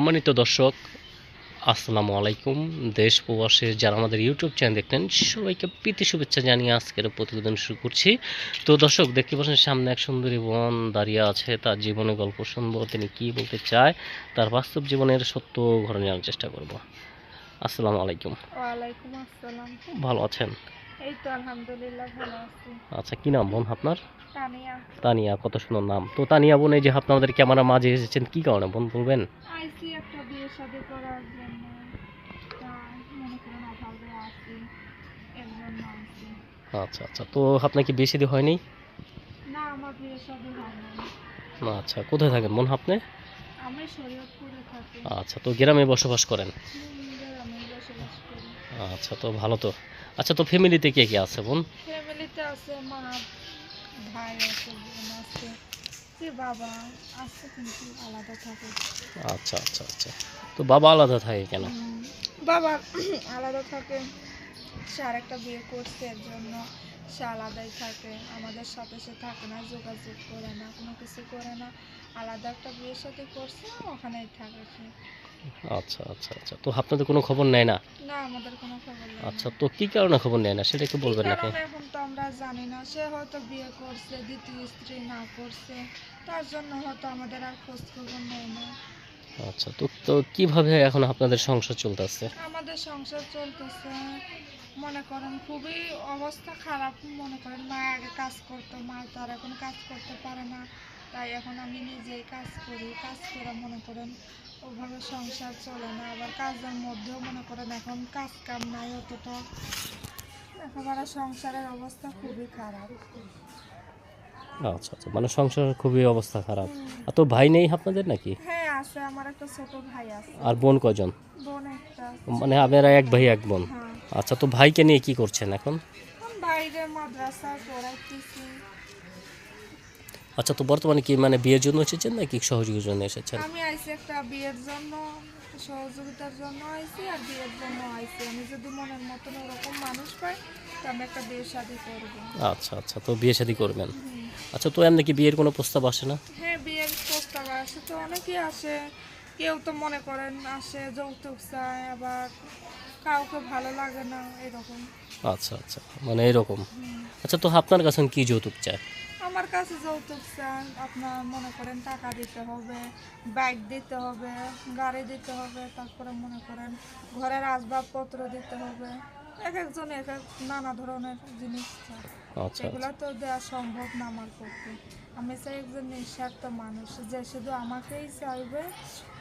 সম্মানিত দর্শক আসসালামু আলাইকুম। দেশ প্রবাসের যারা আমাদের ইউটিউব চ্যানেল দেখতেন সবাইকে প্রীতি শুভেচ্ছা জানিয়ে আজকের প্রতিবেদন শুরু করছি। তো দর্শক দেখতে পাচ্ছেন সামনে এক সুন্দরী বোন দাঁড়িয়ে আছে। তার জীবনে গল্প শুনব তিনি কি বলতে চায় তার বাস্তব জীবনের সত্য ঘটনা জানার চেষ্টা করব। আসসালামু আলাইকুম। ভালো আছেন? এই তো আলহামদুলিল্লাহ ভালো আছি। আচ্ছা কি নাম বোন আপনার? তানিয়া। তানিয়া কত সুন্দর নাম। তো তানিয়া বোন এই যে আপনি আমাদের ক্যামেরা মাঝে এসেছেন কি কারণে বোন বলবেন? আইসি একটা বিয়ে শাদী করার জন্য। মনে করেন অভাবে আছি এর আইসি। আচ্ছা আচ্ছা তো আপনার কি হয়নি? না আমার বিয়ে শাদী হয় আচ্ছা কোথায় থাকেন বোন আপনি? আমি শরীয়তপুরে থাকি। আচ্ছা তো গ্রামে বসবাস করেন? আচ্ছা তো ভালো তো। আচ্ছা তো ফ্যামিলিতে কে কে আছে বোন? ফ্যামিলিতে আছে মা ভাই আছে বোন আছে বাবা আছে কিন্তু আলাদা থাকে। আচ্ছা আচ্ছা আচ্ছা। তো বাবা আলাদা থাকে কেন? বাবা আলাদা থাকে সে আরেকটা বিয়ে করছে এর জন্য সে আলাদাই থাকে আমাদের সাথে সে থাকে না যোগাযোগ করে না কোনো কিছু করে না। আলাদা একটা বিয়ের সাথে করছে ওখানেই থাকে সে। আচ্ছা আচ্ছা আচ্ছা। তো আপনাদের কোনো খবর নেয় না? না আমাদের কোনো খবর নেই আচ্ছা তো কি কারণে খবর নেয় না? সেটা একটু বলবেন নাকি? কারণ এখন তো আমরা জানি না। সে হয়তো বিয়ে করছে দ্বিতীয় স্ত্রী না করছে। তার জন্য হয়তো আমাদের আর খোঁজ খবর নেই না। আচ্ছা তো তো কীভাবে এখন আপনাদের সংসার চলতেছে? আমাদের সংসার চলতেছে মনে করেন খুবই অবস্থা খারাপ মনে করেন মা আগে কাজ করতো মা তো আর এখন কাজ করতে পারে না। তাই এখন আমি নিজেই কাজ করি। কাজ করে মনে করেন ওভাবে সংসার চলে না আবার কাজের মধ্যেও মনে করেন এখন কাজ কাম নাই অতটা। একেবারে সংসারের অবস্থা খুবই খারাপ। আচ্ছা আচ্ছা মানে সংসার খুবই অবস্থা খারাপ। আর তো ভাই নেই আপনাদের নাকি? হ্যাঁ আছে আমার একটা ছোট ভাই আছে। আর বোন কজন? বোন একটা মানে আপনারা এক ভাই এক বোন? হ্যাঁ। আচ্ছা তো ভাইকে নিয়ে কি করছেন এখন? এখন বাইরে মাদ্রাসা পড়াইতেছি। আচ্ছা তো বর্তমানে কি মানে বিয়ের জন্য এসেছেন নাকি সহযোগীর জন্য এসেছেন? আমি আইছি একটা বিয়ের জন্য সহযোগিতার জন্য আইছি আর বিয়ের জন্য আইছি। আমি যদি মনের মতন ওরকম মানুষ পাই তো আমি একটা বিয়ে শাদি করব। আচ্ছা আচ্ছা তো বিয়ে শাদী করবেন। আচ্ছা তো এমনি কি বিয়ের কোনো প্রস্তাব আসে না? হ্যাঁ বিয়ের প্রস্তাব আসে তো অনেকেই আসে। কেউ তো মনে করেন আসে যৌতুক চায় আবার কাউকে ভালো লাগে না এরকম। আচ্ছা আচ্ছা মানে এরকম। আচ্ছা তো আপনার কাছে কি যৌতুক চায়? আমার কাছে যৌতুক চান, আপনার মনে করেন টাকা দিতে হবে বাইক দিতে হবে, গাড়ি দিতে হবে, তারপরে মনে করেন ঘরের আসবাবপত্র দিতে হবে। এক একজন এক এক নানা ধরনের জিনিস চায়। আচ্ছা এগুলো তো দেওয়া সম্ভব না আমার পক্ষে। আমি চাই একজন নিঃস্বার্থ মানুষ যে শুধু আমাকেই চাইবে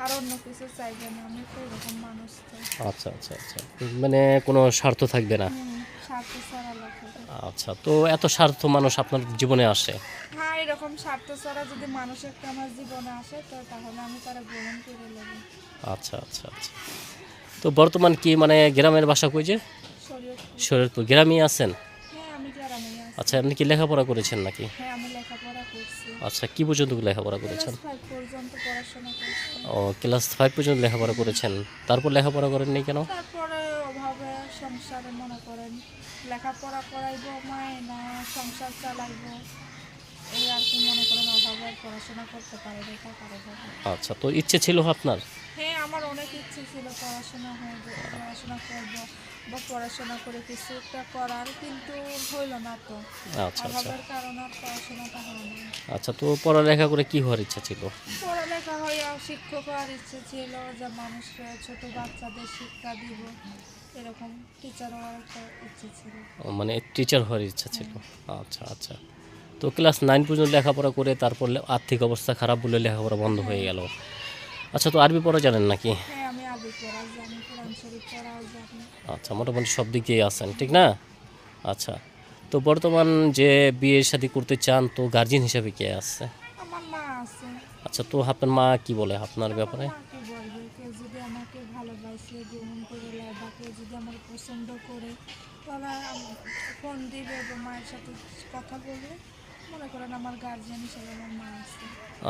আর অন্য কিছু চাইবে না। আমি তো এরকম মানুষ চাই। আচ্ছা আচ্ছা আচ্ছা। মানে কোনো স্বার্থ থাকবে না? স্বার্থ ছাড়া আচ্ছা তো এত স্বার্থ মানুষ আপনার জীবনে আসে? হ্যাঁ এরকম স্বার্থ ছাড়া যদি মানুষ একটা আমার জীবনে আসে তো তাহলে আমি তারা গ্রহণ করে নেব। আচ্ছা আচ্ছা আচ্ছা। তো বর্তমান কি মানে গ্রামের বাসা কই যে? শরীরপুর গ্রামে আছেন? হ্যাঁ আমি গ্রামে আছি। আচ্ছা আপনি কি লেখাপড়া করেছেন নাকি? হ্যাঁ আচ্ছা কি পর্যন্ত লেখাপড়া করেছেন? ও ক্লাস ফাইভ পর্যন্ত লেখাপড়া করেছেন। তারপর লেখাপড়া করেননি কেন? সংসারে মনে করেন লেখাপড়া করাইবো মায় না সংসার চালাইবো এই আর কি মনে করেন অভাবে পড়াশোনা করতে পারে না টাকার আচ্ছা তো ইচ্ছে ছিল আপনার? হ্যাঁ আমার অনেক ইচ্ছে ছিল পড়াশোনা পড়াশোনা করব। বা পড়াশোনা করে কিছু একটা করার কিন্তু হইল না তো। আচ্ছা আচ্ছা। কারণে পড়াশোনাটা হয় না আচ্ছা তো পড়ালেখা করে কি হওয়ার ইচ্ছা ছিল? পড়ালেখা শিক্ষক হওয়ার ইচ্ছে ছিল যে মানুষকে ছোট বাচ্চাদের শিক্ষা দিব এরকম টিচার হওয়ার একটা ইচ্ছে ছিল। মানে টিচার হওয়ার ইচ্ছা ছিল? আচ্ছা আচ্ছা। তো ক্লাস নাইন পর্যন্ত লেখাপড়া করে তারপর আর্থিক অবস্থা খারাপ বলে লেখাপড়া বন্ধ হয়ে গেল। আচ্ছা তো আরবি পড়া জানেন নাকি? আচ্ছা মোটামুটি সব দিক দিয়ে আছেন ঠিক না? আচ্ছা তো বর্তমান যে বিয়ে শাদী করতে চান তো গার্জিয়ান হিসাবে কে আসছে আছে। আচ্ছা তো আপনার মা কি বলে আপনার ব্যাপারে?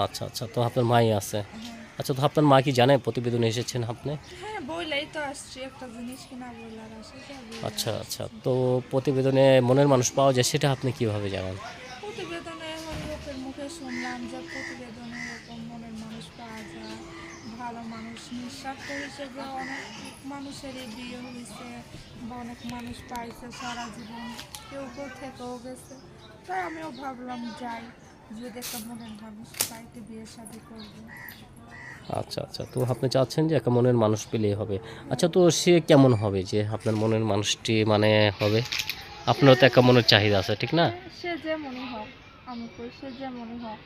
আচ্ছা আচ্ছা তো আপনার মাই আছে। হ্যাঁ। আচ্ছা তো আপনার মা কি জানে প্রতিবেদন এসেছেন আপনি? হ্যাঁ বইলেই তো আসছি একটা জিনিস কিনা বইলার আচ্ছা আচ্ছা তো প্রতিবেদনে মনের মানুষ পাওয়া যায় সেটা আপনি কীভাবে জানান? প্রতিবেদনে মুখে শুনলাম যে প্রতিবেদনে এরকম মনের মানুষ পাওয়া যায় ভালো ভালো মানুষ নিঃস্বার্থ হিসেবে অনেক মানুষেরই বিয়ে হয়েছে বা অনেক মানুষ পাইছে সারা জীবন কেউ কেউ থেকেও গেছে। তাই আমিও ভাবলাম যাই যদি একটা মনের মানুষ পাইতে বিয়ে শাদি করব। আচ্ছা আচ্ছা। তো আপনি চাচ্ছেন যে একটা মনের মানুষ পেলেই হবে। আচ্ছা তো সে কেমন হবে যে আপনার মনের মানুষটি মানে হবে? আপনার তো একটা মনের চাহিদা আছে ঠিক না? সে যেমনই হোক আমি কই সে যেমনই হোক।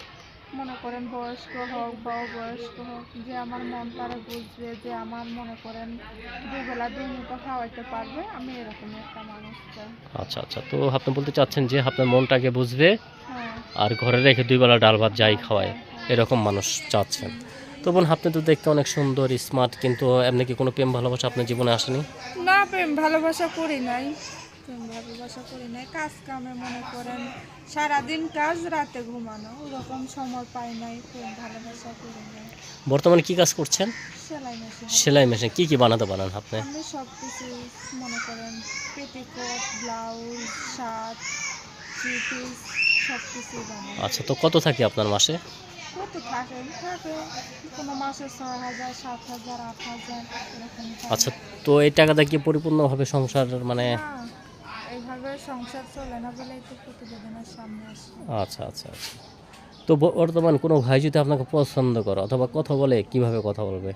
মনে করেন বয়স্ক হোক বা বয়স্ক হোক যে আমার মন তারা বুঝবে যে আমার মনে করেন দুবেলা দুই মুঠো খাওয়াইতে পারবে আমি এরকমই একটা মানুষ চাই। আচ্ছা আচ্ছা। তো আপনি বলতে চাচ্ছেন যে আপনার মনটাকে বুঝবে হ্যাঁ। আর ঘরে রেখে দুই বেলা ডাল ভাত যাই খাওয়ায় এরকম মানুষ চাচ্ছেন। তো বোন আপনি তো দেখতে অনেক সুন্দর স্মার্ট কিন্তু এমনি কি কোনো প্রেম ভালোবাসা আপনার জীবনে আসেনি? না প্রেম ভালোবাসা করি নাই। প্রেম ভালোবাসা করি নাই। কাজ কামে মনে করেন সারাদিন কাজ রাতে ঘুমানো ওরকম সময় পাই নাই প্রেম ভালোবাসা করি নাই। বর্তমানে কি কাজ করছেন? সেলাই মেশিন। সেলাই মেশিন কি কি বানাতে পারেন আপনি? আমি সব কিছু মনে করেন পেটিকোট ব্লাউজ শার্ট চিপিস সব বানাই। আচ্ছা তো কত থাকে আপনার মাসে? কত থাকে থাকে কোনো মাসে ছয় হাজার সাত হাজার আট হাজার এরকম থাকে। আচ্ছা তো এই টাকাটা কি পরিপূর্ণভাবে সংসার মানে না, এইভাবে সংসার চলে না বলেই তো প্রতিবেদনের সামনে আসে আচ্ছা আচ্ছা আচ্ছা তো বর্তমান কোনো ভাই যদি আপনাকে পছন্দ করে অথবা কথা বলে কীভাবে কথা বলবে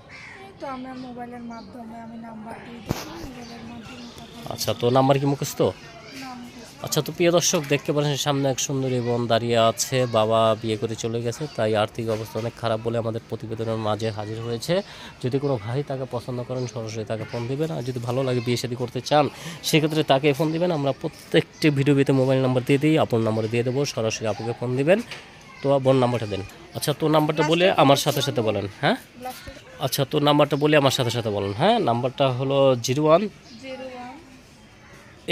তো আমার মোবাইলের মাধ্যমে আমি নাম্বার দিয়ে মোবাইলের মাধ্যমে আচ্ছা তো নাম্বার কি মুখস্থ? আচ্ছা তো প্রিয় দর্শক দেখতে পাচ্ছেন সামনে এক সুন্দরী বোন দাঁড়িয়ে আছে। বাবা বিয়ে করে চলে গেছে তাই আর্থিক অবস্থা অনেক খারাপ বলে আমাদের প্রতিবেদনের মাঝে হাজির হয়েছে। যদি কোনো ভাই তাকে পছন্দ করেন সরাসরি তাকে ফোন দিবেন। আর যদি ভালো লাগে বিয়ে শাদী করতে চান সেক্ষেত্রে তাকে ফোন দিবেন। আমরা প্রত্যেকটি ভিডিওতে মোবাইল নাম্বার দিয়ে দিই আপনার নাম্বার দিয়ে দেবো সরাসরি আপুকে ফোন দিবেন। তো বোন নাম্বারটা দেন। আচ্ছা তো নাম্বারটা বলে আমার সাথে সাথে বলেন হ্যাঁ? আচ্ছা তো নাম্বারটা বলে আমার সাথে সাথে বলেন হ্যাঁ? নাম্বারটা হলো zero one zero one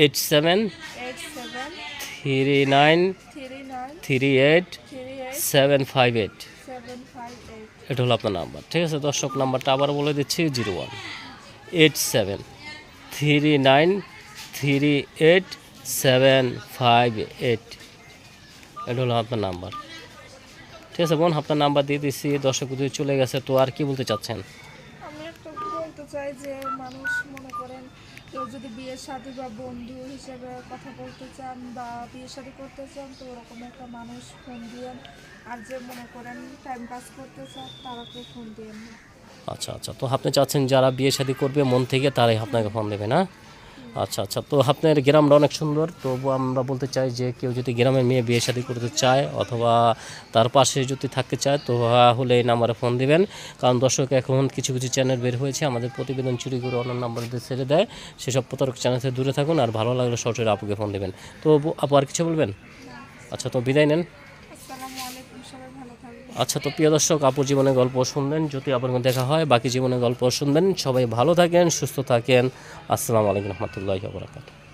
eight seven three nine three eight seven five eight এটা হলো আপনার নাম্বার ঠিক আছে? দর্শক নাম্বারটা আবার বলে দিচ্ছি zero one eight seven three nine three eight seven five eight এটা হলো আপনার নাম্বার ঠিক আছে বোন? আপনার নাম্বার দিয়ে দিচ্ছি দর্শক যদি চলে গেছে তো আর কি বলতে চাচ্ছেন? আমি একটা বলতে চাই যে মানুষ মনে কেউ যদি বিয়ের সাথে বা বন্ধু হিসেবে কথা বলতে চান বা বিয়ের সাথে করতে চান, তো ওরকম একটা মানুষ ফোন দিয়েন। আর যে মনে করেন টাইম পাস করতে চান তারাকে ফোন দিয়েন আচ্ছা আচ্ছা। তো আপনি চাচ্ছেন যারা বিয়ে শাদী করবে, মন থেকে তারাই আপনাকে ফোন দেবে, না? আচ্ছা আচ্ছা। তো আপনার গ্রামটা অনেক সুন্দর। তো আমরা বলতে চাই যে কেউ যদি গ্রামের মেয়ে বিয়ে শাদী করতে চায় অথবা তার পাশে যদি থাকতে চায়, তো হলে এই নাম্বারে ফোন দিবেন। কারণ দর্শক, এখন কিছু কিছু চ্যানেল বের হয়েছে। আমাদের প্রতিবেদন চুরি করে অন্য নাম্বার ছেড়ে দেয়। সেসব প্রতারক চ্যানেল থেকে দূরে থাকুন আর ভালো লাগলে সরাসরি আপুকে ফোন দেবেন। তো আপু আর কিছু বলবেন? আচ্ছা তো বিদায় নেন আসসালামু আলাইকুম সবাই ভালো থাকবেন আচ্ছা তো প্রিয় দর্শক আপুর জীবনের গল্প শুনবেন যদি আপনার দেখা হয়, বাকি জীবনের গল্প শুনবেন। সবাই ভালো থাকেন, সুস্থ থাকেন। আসসালামু আলাইকুম রহমতুল্লাহ বরাকাত